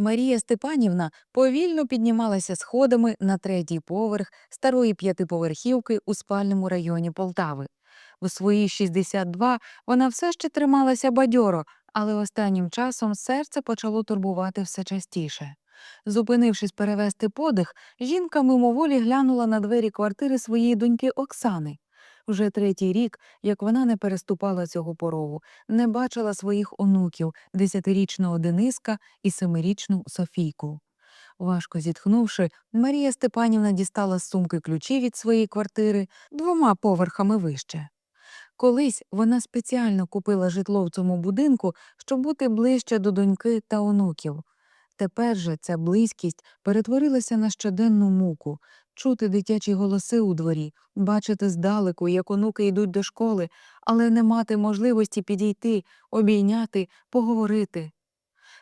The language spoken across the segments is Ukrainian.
Марія Степанівна повільно піднімалася сходами на третій поверх старої п'ятиповерхівки у спальному районі Полтави. У свої 62 вона все ще трималася бадьоро, але останнім часом серце почало турбувати все частіше. Зупинившись перевести подих, жінка мимоволі глянула на двері квартири своєї доньки Оксани. Вже третій рік, як вона не переступала цього порогу, не бачила своїх онуків, десятирічного Дениска і семирічну Софійку. Важко зітхнувши, Марія Степанівна дістала з сумки ключі від своєї квартири двома поверхами вище. Колись вона спеціально купила житло в цьому будинку, щоб бути ближче до доньки та онуків. Тепер же ця близькість перетворилася на щоденну муку, чути дитячі голоси у дворі, бачити здалеку, як онуки йдуть до школи, але не мати можливості підійти, обійняти, поговорити.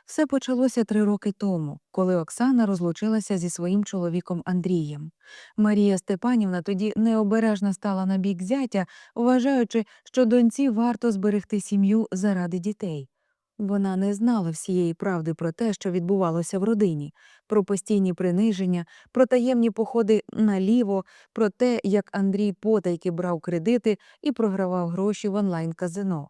Все почалося три роки тому, коли Оксана розлучилася зі своїм чоловіком Андрієм. Марія Степанівна тоді необережно стала на бік зятя, вважаючи, що доньці варто зберегти сім'ю заради дітей. Вона не знала всієї правди про те, що відбувалося в родині, про постійні приниження, про таємні походи наліво, про те, як Андрій потайки брав кредити і програвав гроші в онлайн-казино.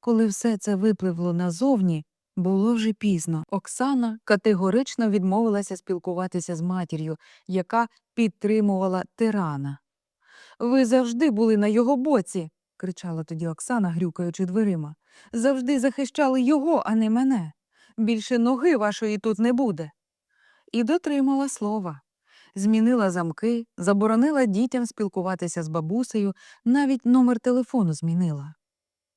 Коли все це випливло назовні, було вже пізно. Оксана категорично відмовилася спілкуватися з матір'ю, яка підтримувала тирана. Ви завжди були на його боці, кричала тоді Оксана, грюкаючи дверима. Завжди захищали його, а не мене. Більше ноги вашої тут не буде. І дотримала слова. Змінила замки, заборонила дітям спілкуватися з бабусею, навіть номер телефону змінила.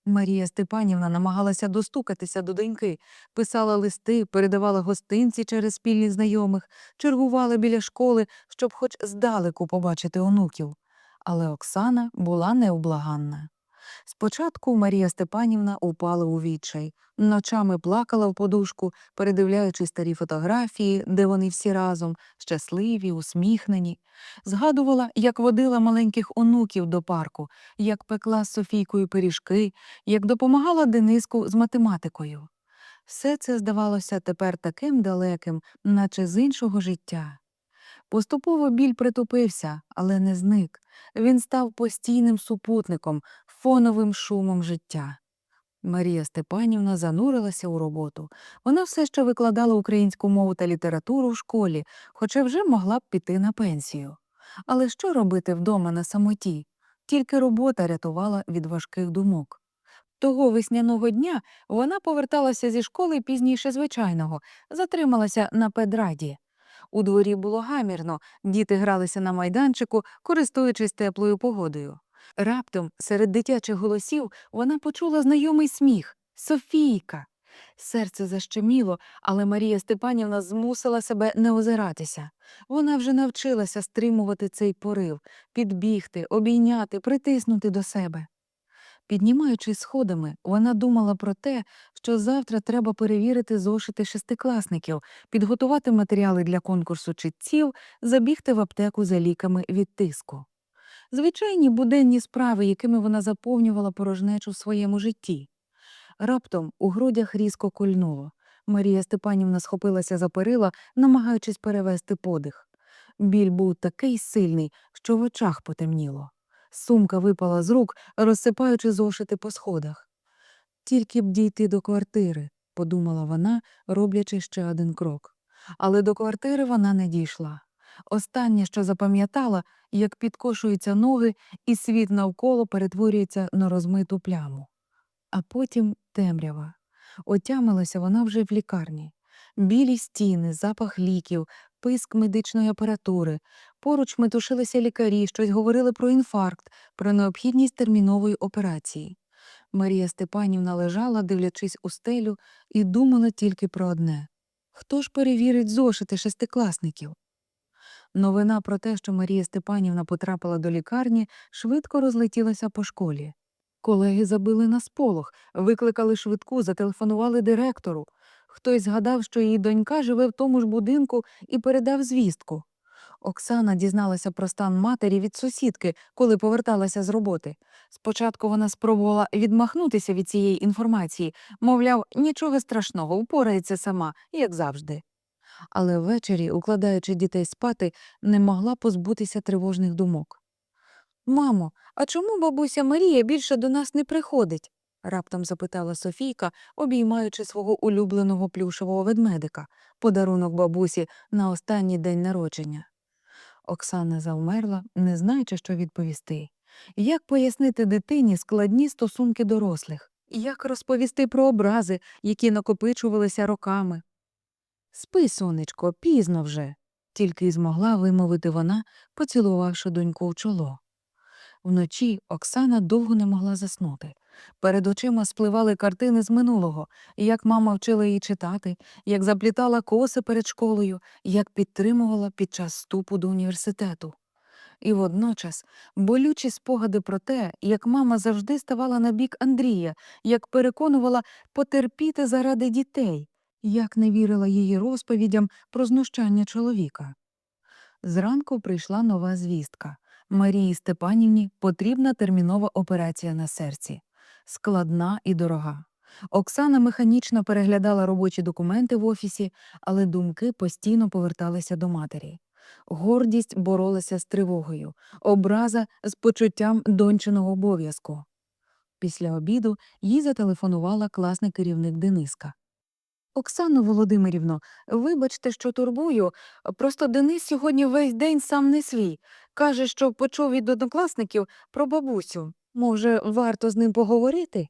Марія Степанівна намагалася достукатися до доньки, писала листи, передавала гостинці через спільних знайомих, чергувала біля школи, щоб хоч здалеку побачити онуків. Але Оксана була необлаганна. Спочатку Марія Степанівна упала у відчай, ночами плакала в подушку, передивляючи старі фотографії, де вони всі разом, щасливі, усміхнені. Згадувала, як водила маленьких онуків до парку, як пекла з Софійкою пиріжки, як допомагала Дениску з математикою. Все це здавалося тепер таким далеким, наче з іншого життя. Поступово біль притупився, але не зник. Він став постійним супутником, фоновим шумом життя. Марія Степанівна занурилася у роботу. Вона все ще викладала українську мову та літературу в школі, хоча вже могла б піти на пенсію. Але що робити вдома на самоті? Тільки робота рятувала від важких думок. Того весняного дня вона поверталася зі школи пізніше звичайного, затрималася на педраді. У дворі було гамірно, діти гралися на майданчику, користуючись теплою погодою. Раптом серед дитячих голосів вона почула знайомий сміх Софійка. Серце защеміло, але Марія Степанівна змусила себе не озиратися. Вона вже навчилася стримувати цей порив, підбігти, обійняти, притиснути до себе. Піднімаючись сходами, вона думала про те, що завтра треба перевірити зошити шестикласників, підготувати матеріали для конкурсу читців, забігти в аптеку за ліками від тиску. Звичайні буденні справи, якими вона заповнювала порожнечу в своєму житті. Раптом у грудях різко кольнуло. Марія Степанівна схопилася за перила, намагаючись перевести подих. Біль був такий сильний, що в очах потемніло. Сумка випала з рук, розсипаючи зошити по сходах. Тільки б дійти до квартири, подумала вона, роблячи ще один крок. Але до квартири вона не дійшла. Останнє, що запам'ятала, як підкошуються ноги, і світ навколо перетворюється на розмиту пляму. А потім темрява. Отямилася вона вже в лікарні. Білі стіни, запах ліків, писк медичної апаратури. Поруч метушилися лікарі, щось говорили про інфаркт, про необхідність термінової операції. Марія Степанівна лежала, дивлячись у стелю, і думала тільки про одне хто ж перевірить зошити шестикласників? Новина про те, що Марія Степанівна потрапила до лікарні, швидко розлетілася по школі. Колеги забили на сполох, викликали швидку, зателефонували директору. Хтось згадав, що її донька живе в тому ж будинку і передав звістку. Оксана дізналася про стан матері від сусідки, коли поверталася з роботи. Спочатку вона спробувала відмахнутися від цієї інформації, мовляв, нічого страшного, впорається сама, як завжди. але ввечері, укладаючи дітей спати, не могла позбутися тривожних думок. Мамо, а чому бабуся Марія більше до нас не приходить? раптом запитала Софійка, обіймаючи свого улюбленого плюшевого ведмедика, подарунок бабусі на останній день народження. Оксана завмерла, не знаючи, що відповісти. Як пояснити дитині складні стосунки дорослих? Як розповісти про образи, які накопичувалися роками? Спи, сонечко, пізно вже, тільки й змогла вимовити вона, поцілувавши доньку в чоло. Вночі Оксана довго не могла заснути. Перед очима спливали картини з минулого, як мама вчила її читати, як заплітала коси перед школою, як підтримувала під час вступу до університету. І водночас болючі спогади про те, як мама завжди ставала на бік Андрія, як переконувала потерпіти заради дітей, як не вірила її розповідям про знущання чоловіка. Зранку прийшла нова звістка. Марії Степанівні потрібна термінова операція на серці. Складна і дорога. Оксана механічно переглядала робочі документи в офісі, але думки постійно поверталися до матері. Гордість боролася з тривогою, образа з почуттям дончиного обов'язку. Після обіду їй зателефонувала класний керівник Дениска. Оксано Володимирівно, вибачте, що турбую. Просто Денис сьогодні весь день сам не свій. Каже, що почув від однокласників про бабусю. Може, варто з ним поговорити?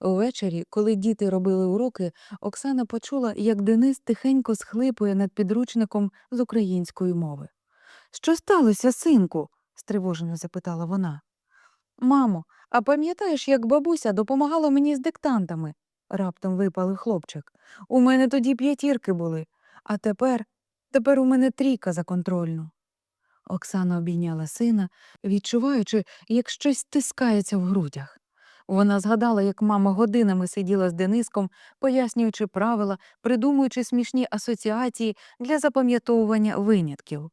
Увечері, коли діти робили уроки, Оксана почула, як Денис тихенько схлипує над підручником з української мови. Що сталося, синку? стривожено запитала вона. Мамо, а пам'ятаєш, як бабуся допомагала мені з диктантами? раптом випалив хлопчик. У мене тоді п'ятірки були, а тепер, тепер у мене трійка за контрольну. Оксана обійняла сина, відчуваючи, як щось стискається в грудях. Вона згадала, як мама годинами сиділа з Дениском, пояснюючи правила, придумуючи смішні асоціації для запам'ятовування винятків.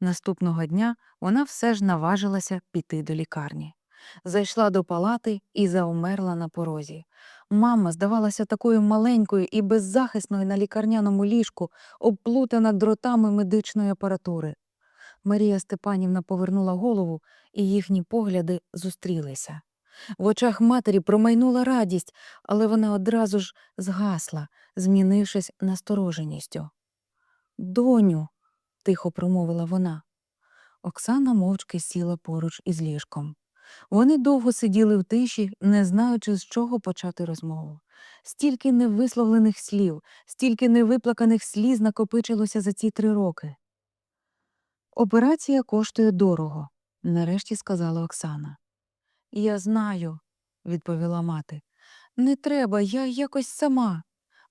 Наступного дня вона все ж наважилася піти до лікарні. Зайшла до палати і заумерла на порозі. Мама здавалася такою маленькою і беззахисною на лікарняному ліжку, обплутана дротами медичної апаратури. Марія Степанівна повернула голову, і їхні погляди зустрілися. В очах матері промайнула радість, але вона одразу ж згасла, змінившись настороженістю. Доню, тихо промовила вона. Оксана мовчки сіла поруч із ліжком. Вони довго сиділи в тиші, не знаючи, з чого почати розмову. Стільки невисловлених слів, стільки невиплаканих сліз накопичилося за ці три роки. Операція коштує дорого, нарешті сказала Оксана. Я знаю, відповіла мати. Не треба, я якось сама.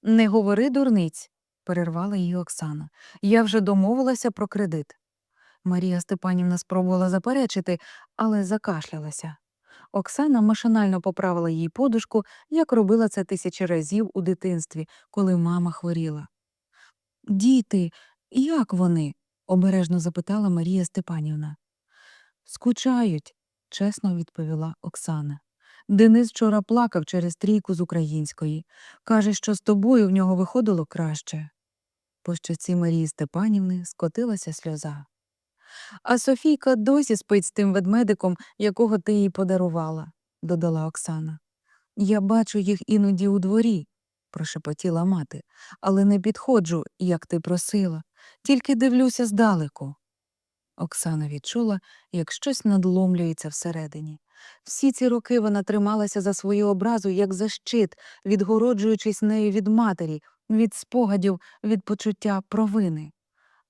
Не говори дурниць, перервала її Оксана. Я вже домовилася про кредит. Марія Степанівна спробувала заперечити, але закашлялася. Оксана машинально поправила їй подушку, як робила це тисячі разів у дитинстві, коли мама хворіла. Діти, як вони? Обережно запитала Марія Степанівна. Скучають, чесно відповіла Оксана. Денис вчора плакав через трійку з української. Каже, що з тобою в нього виходило краще. По щоці Марії Степанівни скотилася сльоза. А Софійка досі спить з тим ведмедиком, якого ти їй подарувала, додала Оксана. Я бачу їх іноді у дворі, прошепотіла мати, але не підходжу, як ти просила, тільки дивлюся здалеку. Оксана відчула, як щось надломлюється всередині. Всі ці роки вона трималася за свою образу, як за щит, відгороджуючись нею від матері, від спогадів, від почуття провини.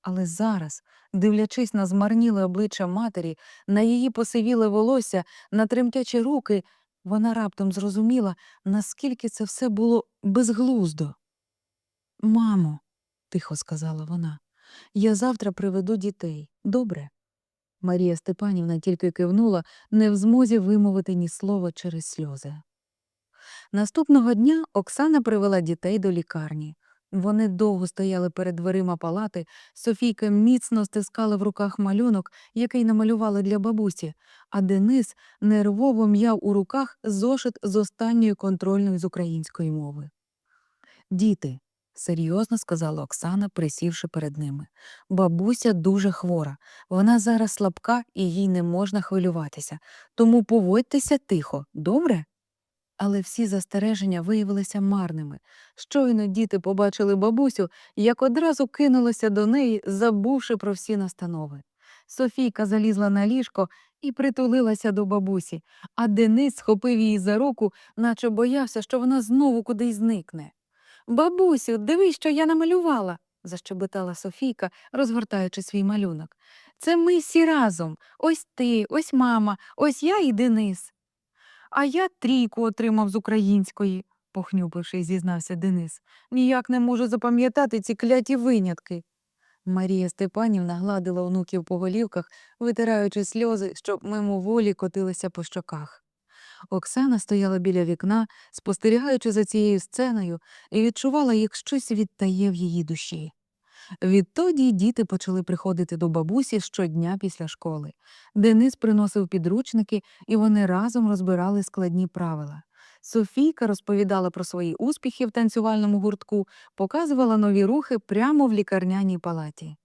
Але зараз, дивлячись на змарніле обличчя матері, на її посивіле волосся, на тремтячі руки, вона раптом зрозуміла, наскільки це все було безглуздо. Мамо, тихо сказала вона, я завтра приведу дітей. Добре. Марія Степанівна тільки кивнула, не в змозі вимовити ні слова через сльози. Наступного дня Оксана привела дітей до лікарні. Вони довго стояли перед дверима палати, Софійка міцно стискала в руках малюнок, який намалювали для бабусі, а Денис нервово м'яв у руках зошит з останньої контрольної з української мови. Діти, серйозно сказала Оксана, присівши перед ними. Бабуся дуже хвора. Вона зараз слабка і їй не можна хвилюватися. Тому поводьтеся тихо, добре? Але всі застереження виявилися марними. Щойно діти побачили бабусю, як одразу кинулося до неї, забувши про всі настанови. Софійка залізла на ліжко і притулилася до бабусі, а Денис схопив її за руку, наче боявся, що вона знову кудись зникне. Бабусю, дивись, що я намалювала, защебетала Софійка, розгортаючи свій малюнок. Це ми всі разом. Ось ти, ось мама, ось я і Денис. А я трійку отримав з української, похнюпивши, зізнався Денис. Ніяк не можу запам'ятати ці кляті винятки. Марія Степанівна гладила онуків по голівках, витираючи сльози, що мимоволі котилися по щоках. Оксана стояла біля вікна, спостерігаючи за цією сценою, і відчувала, як щось відтає в її душі. Відтоді діти почали приходити до бабусі щодня після школи. Денис приносив підручники, і вони разом розбирали складні правила. Софійка розповідала про свої успіхи в танцювальному гуртку, показувала нові рухи прямо в лікарняній палаті.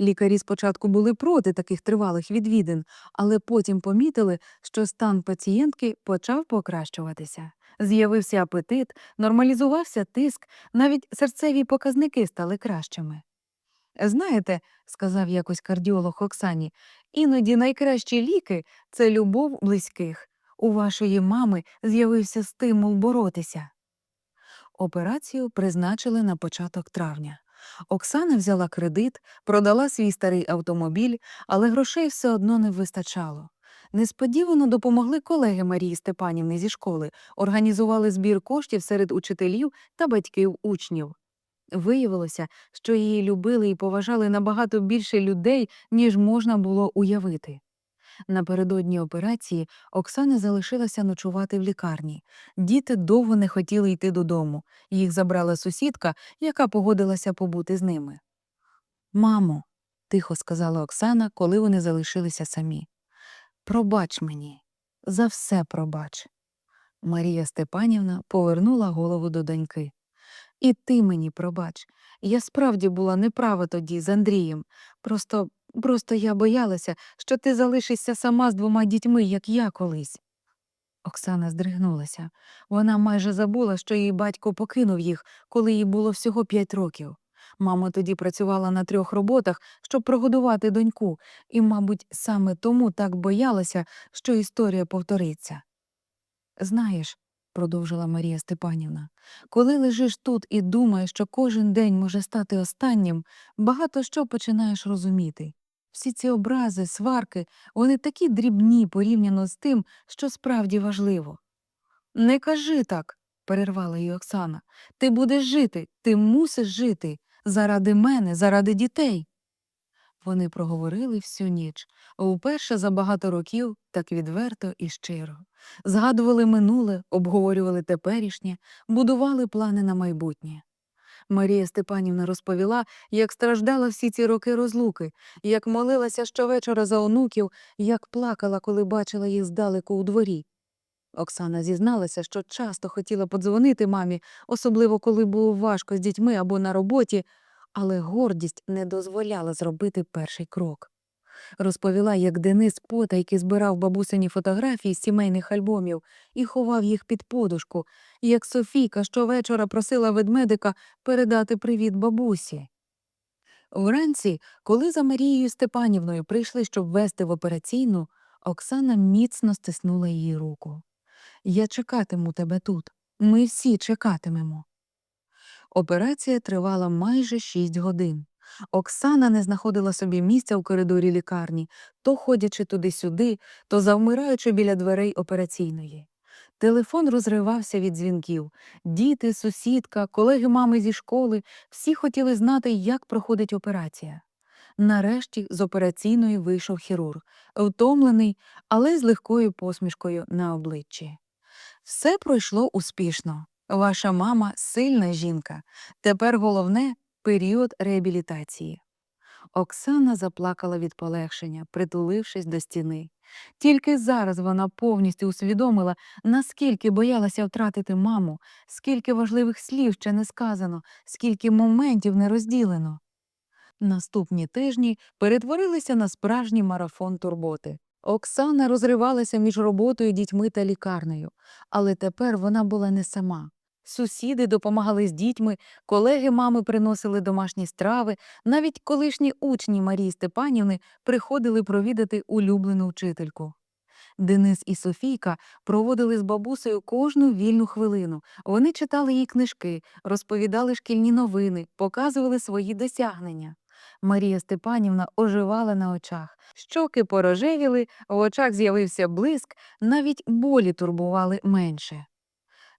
Лікарі спочатку були проти таких тривалих відвідин, але потім помітили, що стан пацієнтки почав покращуватися. З'явився апетит, нормалізувався тиск, навіть серцеві показники стали кращими. Знаєте, сказав якось кардіолог Оксані, іноді найкращі ліки це любов близьких. У вашої мами з'явився стимул боротися. Операцію призначили на початок травня. Оксана взяла кредит, продала свій старий автомобіль, але грошей все одно не вистачало. Несподівано допомогли колеги Марії Степанівни зі школи, організували збір коштів серед учителів та батьків учнів. Виявилося, що її любили і поважали набагато більше людей, ніж можна було уявити. Напередодні операції Оксана залишилася ночувати в лікарні. Діти довго не хотіли йти додому. Їх забрала сусідка, яка погодилася побути з ними. Мамо, тихо сказала Оксана, коли вони залишилися самі. Пробач мені, за все пробач. Марія Степанівна повернула голову до доньки. І ти мені пробач. Я справді була неправа тоді з Андрієм. Просто, просто я боялася, що ти залишишся сама з двома дітьми, як я колись. Оксана здригнулася. Вона майже забула, що її батько покинув їх, коли їй було всього п'ять років. Мама тоді працювала на трьох роботах, щоб прогодувати доньку, і, мабуть, саме тому так боялася, що історія повториться. Знаєш, продовжила Марія Степанівна, коли лежиш тут і думаєш, що кожен день може стати останнім, багато що починаєш розуміти. Всі ці образи, сварки, вони такі дрібні порівняно з тим, що справді важливо. Не кажи так, перервала її Оксана. Ти будеш жити, ти мусиш жити заради мене, заради дітей. Вони проговорили всю ніч, вперше за багато років так відверто і щиро. Згадували минуле, обговорювали теперішнє, будували плани на майбутнє. Марія Степанівна розповіла, як страждала всі ці роки розлуки, як молилася щовечора за онуків, як плакала, коли бачила їх здалеку у дворі. Оксана зізналася, що часто хотіла подзвонити мамі, особливо коли було важко з дітьми або на роботі, але гордість не дозволяла зробити перший крок. Розповіла, як Денис потайки збирав бабусині фотографії з сімейних альбомів і ховав їх під подушку, як Софійка щовечора просила ведмедика передати привіт бабусі. Вранці, коли за Марією Степанівною прийшли, щоб вести в операційну, Оксана міцно стиснула її руку. Я чекатиму тебе тут. Ми всі чекатимемо. Операція тривала майже шість годин. Оксана не знаходила собі місця в коридорі лікарні, то ходячи туди-сюди, то завмираючи біля дверей операційної. Телефон розривався від дзвінків. Діти, сусідка, колеги мами зі школи всі хотіли знати, як проходить операція. Нарешті з операційної вийшов хірург, втомлений, але з легкою посмішкою на обличчі. Все пройшло успішно. Ваша мама сильна жінка. Тепер головне період реабілітації. Оксана заплакала від полегшення, притулившись до стіни. Тільки зараз вона повністю усвідомила, наскільки боялася втратити маму, скільки важливих слів ще не сказано, скільки моментів не розділено. Наступні тижні перетворилися на справжній марафон турботи. Оксана розривалася між роботою, дітьми та лікарнею, але тепер вона була не сама. Сусіди допомагали з дітьми, колеги мами приносили домашні страви, навіть колишні учні Марії Степанівни приходили провідати улюблену вчительку. Денис і Софійка проводили з бабусею кожну вільну хвилину. Вони читали їй книжки, розповідали шкільні новини, показували свої досягнення. Марія Степанівна оживала на очах. Щоки порожевіли, в очах з'явився блиск, навіть болі турбували менше.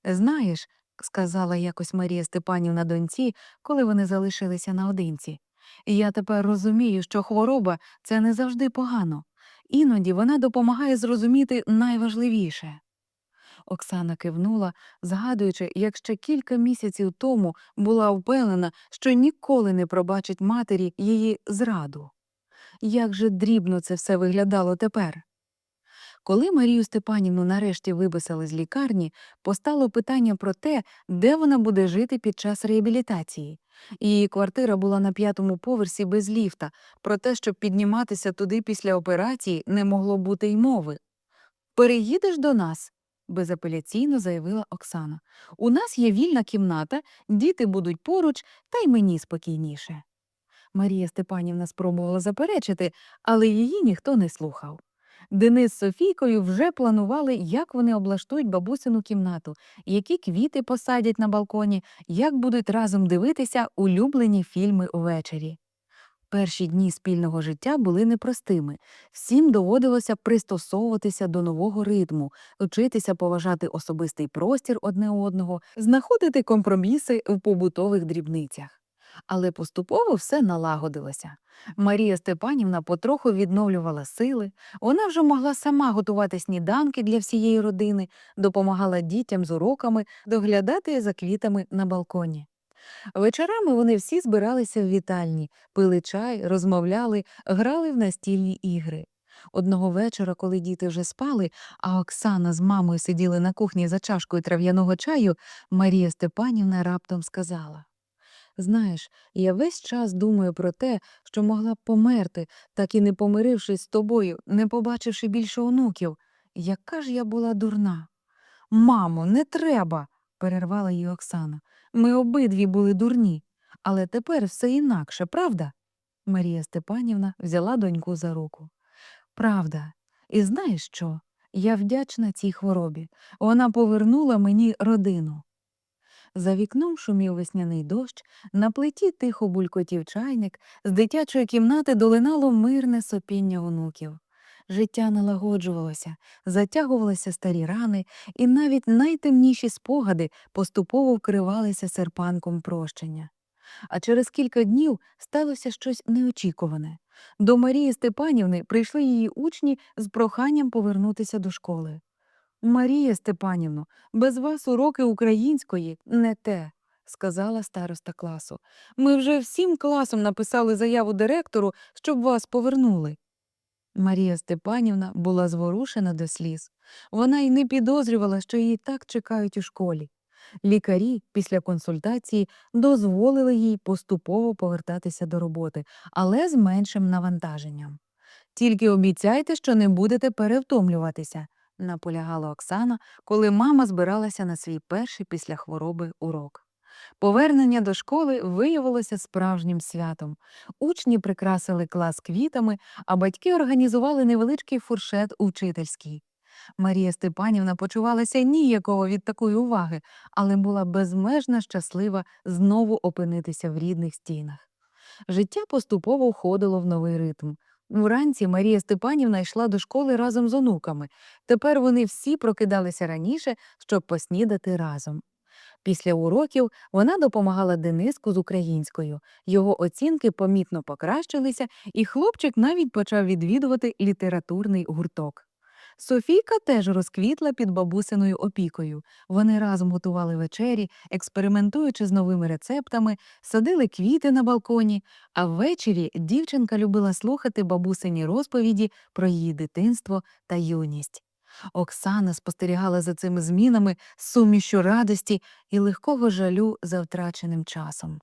Знаєш, сказала якось Марія Степанівна доньці, коли вони залишилися наодинці. Я тепер розумію, що хвороба це не завжди погано. Іноді вона допомагає зрозуміти найважливіше. Оксана кивнула, згадуючи, як ще кілька місяців тому була впевнена, що ніколи не пробачить матері її зраду. Як же дрібно це все виглядало тепер. Коли Марію Степанівну нарешті виписали з лікарні, постало питання про те, де вона буде жити під час реабілітації. Її квартира була на п'ятому поверсі без ліфта, про те, щоб підніматися туди після операції, не могло бути й мови. Переїдеш до нас? безапеляційно заявила Оксана. У нас є вільна кімната, діти будуть поруч, та й мені спокійніше. Марія Степанівна спробувала заперечити, але її ніхто не слухав. Денис з Софійкою вже планували, як вони облаштують бабусину кімнату, які квіти посадять на балконі, як будуть разом дивитися улюблені фільми увечері. Перші дні спільного життя були непростими. Всім доводилося пристосовуватися до нового ритму, вчитися поважати особистий простір одне одного, знаходити компроміси в побутових дрібницях. Але поступово все налагодилося. Марія Степанівна потроху відновлювала сили, вона вже могла сама готувати сніданки для всієї родини, допомагала дітям з уроками доглядати за квітами на балконі. Вечорами вони всі збиралися в вітальні, пили чай, розмовляли, грали в настільні ігри. Одного вечора, коли діти вже спали, а Оксана з мамою сиділи на кухні за чашкою трав'яного чаю, Марія Степанівна раптом сказала Знаєш, я весь час думаю про те, що могла б померти, так і не помирившись з тобою, не побачивши більше онуків. Яка ж я була дурна. Мамо, не треба, перервала її Оксана. Ми обидві були дурні, але тепер все інакше, правда? Марія Степанівна взяла доньку за руку. Правда, і знаєш що? Я вдячна цій хворобі. Вона повернула мені родину. За вікном шумів весняний дощ, на плиті тихо булькотів чайник, з дитячої кімнати долинало мирне сопіння онуків. Життя налагоджувалося, затягувалися старі рани, і навіть найтемніші спогади поступово вкривалися серпанком прощення. А через кілька днів сталося щось неочікуване. До Марії Степанівни прийшли її учні з проханням повернутися до школи. Марія Степанівно, без вас уроки української не те, сказала староста класу. Ми вже всім класом написали заяву директору, щоб вас повернули. Марія Степанівна була зворушена до сліз. Вона й не підозрювала, що її так чекають у школі. Лікарі після консультації дозволили їй поступово повертатися до роботи, але з меншим навантаженням. Тільки обіцяйте, що не будете перевтомлюватися, наполягала Оксана, коли мама збиралася на свій перший після хвороби урок. Повернення до школи виявилося справжнім святом. Учні прикрасили клас квітами, а батьки організували невеличкий фуршет у вчительській. Марія Степанівна почувалася ніяково від такої уваги, але була безмежно щаслива знову опинитися в рідних стінах. Життя поступово входило в новий ритм. Вранці Марія Степанівна йшла до школи разом з онуками. Тепер вони всі прокидалися раніше, щоб поснідати разом. Після уроків вона допомагала Дениску з українською. Його оцінки помітно покращилися, і хлопчик навіть почав відвідувати літературний гурток. Софійка теж розквітла під бабусиною опікою. Вони разом готували вечері, експериментуючи з новими рецептами, садили квіти на балконі, а ввечері дівчинка любила слухати бабусині розповіді про її дитинство та юність. Оксана спостерігала за цими змінами сумішю радості і легкого жалю за втраченим часом.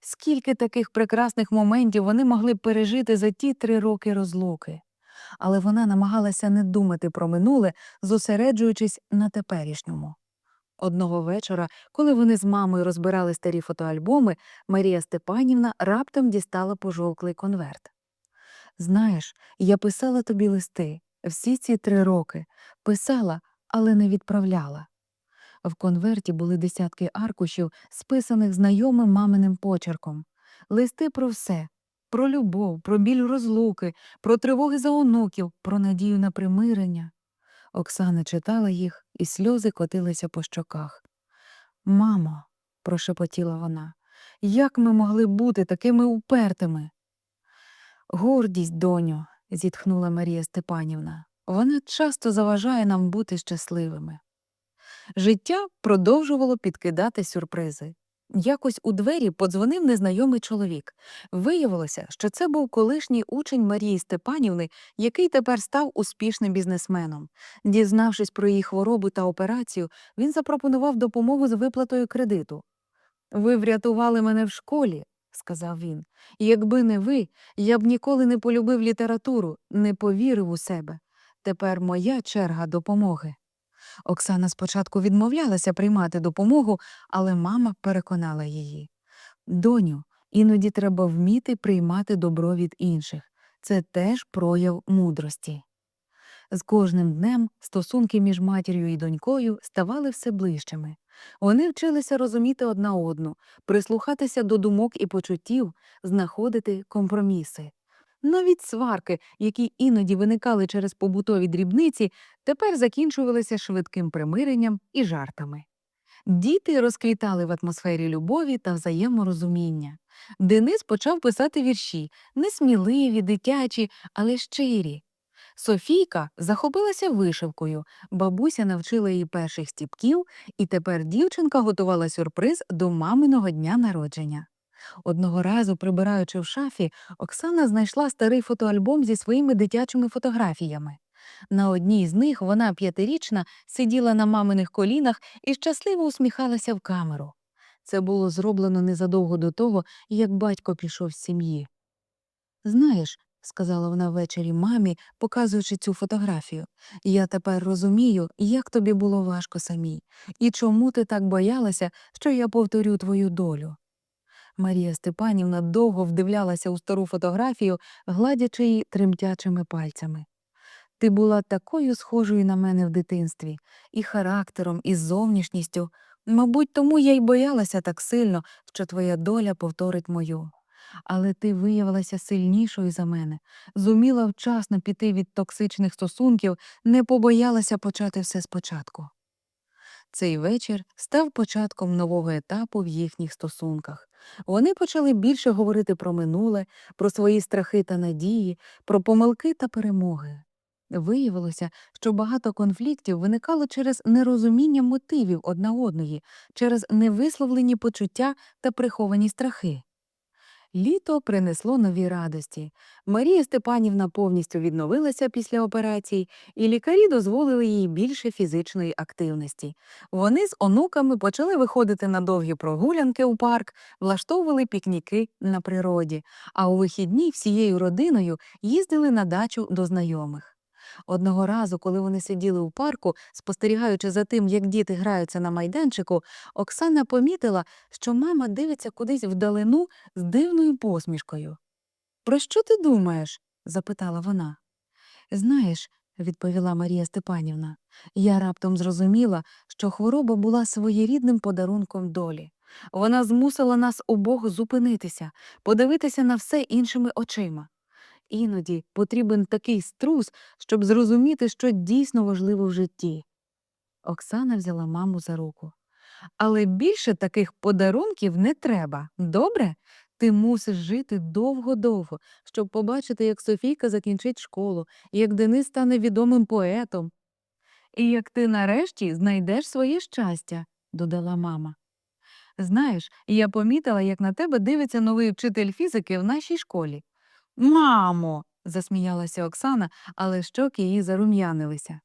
Скільки таких прекрасних моментів вони могли пережити за ті три роки розлуки. Але вона намагалася не думати про минуле, зосереджуючись на теперішньому. Одного вечора, коли вони з мамою розбирали старі фотоальбоми, Марія Степанівна раптом дістала пожовклий конверт. Знаєш, я писала тобі листи всі ці три роки. Писала, але не відправляла. В конверті були десятки аркушів, списаних знайомим маминим почерком. Листи про все про любов, про біль розлуки, про тривоги за онуків, про надію на примирення. Оксана читала їх, і сльози котилися по щоках. Мамо, прошепотіла вона, як ми могли бути такими упертими? Гордість, доню, зітхнула Марія Степанівна. Вона часто заважає нам бути щасливими. Життя продовжувало підкидати сюрпризи. Якось у двері подзвонив незнайомий чоловік. Виявилося, що це був колишній учень Марії Степанівни, який тепер став успішним бізнесменом. Дізнавшись про її хворобу та операцію, він запропонував допомогу з виплатою кредиту. Ви врятували мене в школі, сказав він. Якби не ви, я б ніколи не полюбив літературу, не повірив у себе. Тепер моя черга допомоги. Оксана спочатку відмовлялася приймати допомогу, але мама переконала її. Доню, іноді треба вміти приймати добро від інших. Це теж прояв мудрості. З кожним днем стосунки між матір'ю і донькою ставали все ближчими. Вони вчилися розуміти одна одну, прислухатися до думок і почуттів, знаходити компроміси. Навіть сварки, які іноді виникали через побутові дрібниці, тепер закінчувалися швидким примиренням і жартами. Діти розквітали в атмосфері любові та взаєморозуміння. Денис почав писати вірші, несміливі, дитячі, але щирі. Софійка захопилася вишивкою, бабуся навчила її перших стіпків, і тепер дівчинка готувала сюрприз до маминого дня народження. Одного разу, прибираючи в шафі, Оксана знайшла старий фотоальбом зі своїми дитячими фотографіями. На одній з них вона, п'ятирічна, сиділа на маминих колінах і щасливо усміхалася в камеру. Це було зроблено незадовго до того, як батько пішов з сім'ї. Знаєш, сказала вона ввечері мамі, показуючи цю фотографію, я тепер розумію, як тобі було важко самій, і чому ти так боялася, що я повторю твою долю. Марія Степанівна довго вдивлялася у стару фотографію, гладячи її тремтячими пальцями. Ти була такою схожою на мене в дитинстві, і характером, і зовнішністю. Мабуть, тому я й боялася так сильно, що твоя доля повторить мою. Але ти виявилася сильнішою за мене, зуміла вчасно піти від токсичних стосунків, не побоялася почати все спочатку. Цей вечір став початком нового етапу в їхніх стосунках. Вони почали більше говорити про минуле, про свої страхи та надії, про помилки та перемоги. Виявилося, що багато конфліктів виникало через нерозуміння мотивів одна одної, через невисловлені почуття та приховані страхи. Літо принесло нові радості. Марія Степанівна повністю відновилася після операцій, і лікарі дозволили їй більше фізичної активності. Вони з онуками почали виходити на довгі прогулянки у парк, влаштовували пікніки на природі, а у вихідні всією родиною їздили на дачу до знайомих. Одного разу, коли вони сиділи у парку, спостерігаючи за тим, як діти граються на майданчику, Оксана помітила, що мама дивиться кудись вдалину з дивною посмішкою. Про що ти думаєш? запитала вона. Знаєш, відповіла Марія Степанівна, я раптом зрозуміла, що хвороба була своєрідним подарунком долі. Вона змусила нас обох зупинитися, подивитися на все іншими очима. Іноді потрібен такий струс, щоб зрозуміти, що дійсно важливо в житті. Оксана взяла маму за руку. Але більше таких подарунків не треба. Добре? Ти мусиш жити довго-довго, щоб побачити, як Софійка закінчить школу, як Денис стане відомим поетом. і як ти нарешті знайдеш своє щастя, додала мама. Знаєш, я помітила, як на тебе дивиться новий вчитель фізики в нашій школі. Мамо. засміялася Оксана, але щоки її зарум'янилися.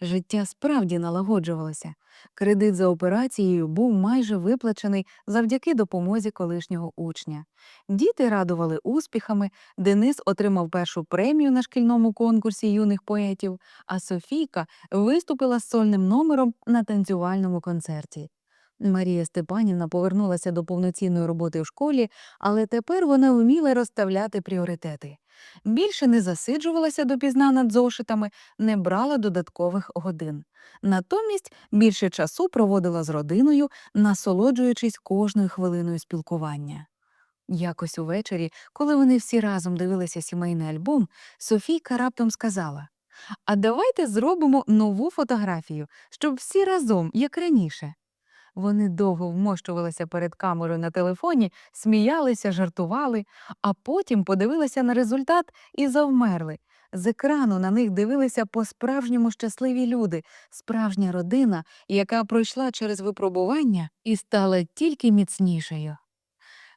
Життя справді налагоджувалося. Кредит за операцією був майже виплачений завдяки допомозі колишнього учня. Діти радували успіхами, Денис отримав першу премію на шкільному конкурсі юних поетів, а Софійка виступила з сольним номером на танцювальному концерті. Марія Степанівна повернулася до повноцінної роботи в школі, але тепер вона вміла розставляти пріоритети. Більше не засиджувалася допізна над зошитами, не брала додаткових годин. Натомість більше часу проводила з родиною, насолоджуючись кожною хвилиною спілкування. Якось увечері, коли вони всі разом дивилися сімейний альбом, Софійка раптом сказала: А давайте зробимо нову фотографію, щоб всі разом, як раніше. Вони довго вмощувалися перед камерою на телефоні, сміялися, жартували, а потім подивилися на результат і завмерли. З екрану на них дивилися по-справжньому щасливі люди, справжня родина, яка пройшла через випробування і стала тільки міцнішою.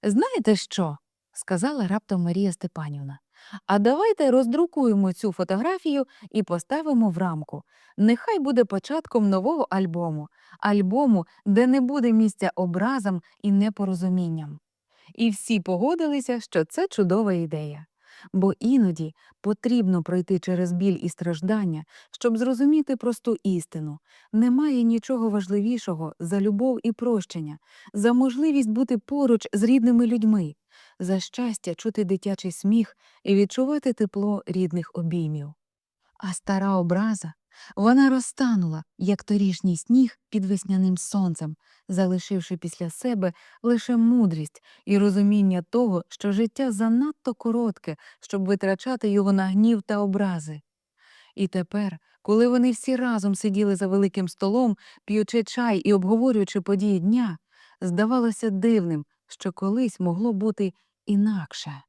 Знаєте що? сказала раптом Марія Степанівна. А давайте роздрукуємо цю фотографію і поставимо в рамку. Нехай буде початком нового альбому, альбому, де не буде місця образам і непорозумінням. І всі погодилися, що це чудова ідея. Бо іноді потрібно пройти через біль і страждання, щоб зрозуміти просту істину. Немає нічого важливішого за любов і прощення, за можливість бути поруч з рідними людьми, за щастя чути дитячий сміх і відчувати тепло рідних обіймів. А стара образа вона розтанула, як торішній сніг під весняним сонцем, залишивши після себе лише мудрість і розуміння того, що життя занадто коротке, щоб витрачати його на гнів та образи. І тепер, коли вони всі разом сиділи за великим столом, п'ючи чай і обговорюючи події дня, здавалося дивним, що колись могло бути інакше.